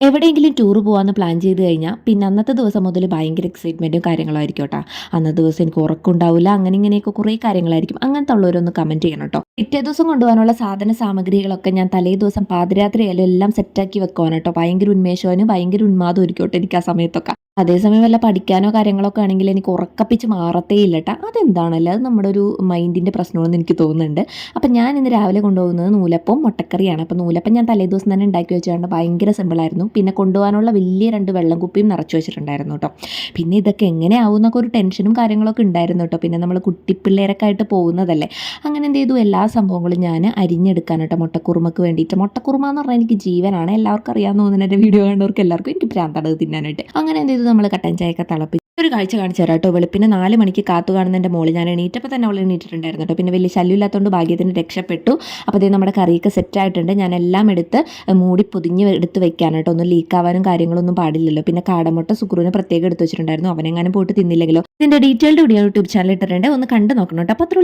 എവിടെയെങ്കിലും ടൂർ പോകാമെന്ന് പ്ലാൻ ചെയ്ത് കഴിഞ്ഞാൽ പിന്നെ അന്നത്തെ ദിവസം മുതൽ ഭയങ്കര എക്സൈറ്റ്മെന്റും കാര്യങ്ങളായിരിക്കും കേട്ടോ. അന്നത്തെ ദിവസം എനിക്ക് ഉറക്കുണ്ടാവില്ല അങ്ങനെ ഇങ്ങനെയൊക്കെ കുറേ കാര്യങ്ങളായിരിക്കും. അങ്ങനത്തെ ഉള്ളവരൊന്ന് കമന്റ് ചെയ്യണം കേട്ടോ. പിറ്റേ ദിവസം കൊണ്ടുപോകാനുള്ള സാധന സാമഗ്രികളൊക്കെ ഞാൻ തലേ ദിവസം പാതിരാത്രി ആയാലും എല്ലാം സെറ്റാക്കി വെക്കുവാണ് കേട്ടോ. ഭയങ്കര ഉന്മേഷവാനും ഭയങ്കര ഉന്മാദം ആയിരിക്കും കേട്ടോ എനിക്ക് ആ സമയത്തൊക്കെ. അതേസമയം വല്ല പഠിക്കാനോ കാര്യങ്ങളൊക്കെ ആണെങ്കിൽ എനിക്ക് ഉറക്കപ്പിച്ച് മാറത്തേ ഇല്ല കേട്ടോ അതെന്താണല്ലോ? അത് നമ്മുടെ ഒരു മൈൻഡിന്റെ പ്രശ്നമാണെന്ന് എനിക്ക് തോന്നുന്നുണ്ട്. അപ്പം ഞാൻ ഇന്ന് രാവിലെ കൊണ്ടുപോകുന്നത് നൂലപ്പം മുട്ടക്കറിയാണ്. അപ്പം നൂലപ്പം ഞാൻ തലേദിവസം തന്നെ ഉണ്ടാക്കി വെച്ചുകൊണ്ട് ഭയങ്കര സിമ്പിളായിരുന്നു പിന്നെ കൊണ്ടുപോകാനുള്ള വലിയ രണ്ട് വെള്ളം കുപ്പിയും നിറച്ച് വെച്ചിട്ടുണ്ടായിരുന്നു കേട്ടോ പിന്നെ ഇതൊക്കെ എങ്ങനെയാവും എന്നൊക്കെ ഒരു ടെൻഷനും കാര്യങ്ങളൊക്കെ ഉണ്ടായിരുന്നു കേട്ടോ പിന്നെ നമ്മൾ കുട്ടിപ്പിള്ളേരൊക്കെ ആയിട്ട് പോകുന്നതല്ലേ? അങ്ങനെ എന്ത് ചെയ്തു? എല്ലാ സംഭവങ്ങളും ഞാൻ അരിഞ്ഞെടുക്കാൻ കേട്ടോ മുട്ടക്കുറുമക്ക് വേണ്ടിയിട്ട്. മുട്ടക്കുറുമ എന്ന് പറഞ്ഞാൽ എനിക്ക് ജീവനാണ്. എല്ലാവർക്കും അറിയാമെന്ന് തോന്നുന്ന എന്റെ വീഡിയോ കണ്ടവർക്ക് എല്ലാവർക്കും എനിക്ക് ഭ്രാന്താണ് തിന്നാനായിട്ട്. അങ്ങനെ എന്ത് ചെയ്തു? നമ്മൾ കട്ടൻ ചായയൊക്കെ തിളപ്പിച്ച് ഒരു കാഴ്ച കാണിച്ചു തരാം കേട്ടോ വെളുപ്പിന് നാല് മണിക്ക് കാത്തു കാണുന്ന എന്റെ മോൾ ഞാൻ എണീറ്റപ്പോൾ തന്നെ അവൾ എണീറ്റിട്ടുണ്ടായിരുന്നു കേട്ടോ. പിന്നെ വലിയ ശല്യമില്ലാത്തതുകൊണ്ട് ഭാഗ്യത്തിന് രക്ഷപ്പെട്ടു. അപ്പോൾ അതേ നമ്മുടെ കറിയൊക്കെ സെറ്റ് ആയിട്ടുണ്ട്. ഞാൻ എല്ലാം എടുത്ത് മൂടി പൊതിഞ്ഞ് എടുത്ത് വെക്കാൻ കേട്ടോ. ഒന്നും ലീക്കാവാനും കാര്യങ്ങളൊന്നും പാടില്ലല്ലോ. പിന്നെ കാടമുട്ട സുക്രൂനെ പ്രത്യേകം എടുത്ത് വെച്ചിട്ടുണ്ടായിരുന്നു. അവനെങ്ങാനും പോയിട്ട് തിന്നില്ലെങ്കിലോ? ഇതിന്റെ ഡീറ്റെയിൽഡ് വീഡിയോ യൂട്യൂബ് ചാനൽ ഇട്ടിട്ടുണ്ട്. ഒന്ന് കണ്ടു നോക്കണം കേട്ടോ. അപ്പോൾ അത്ര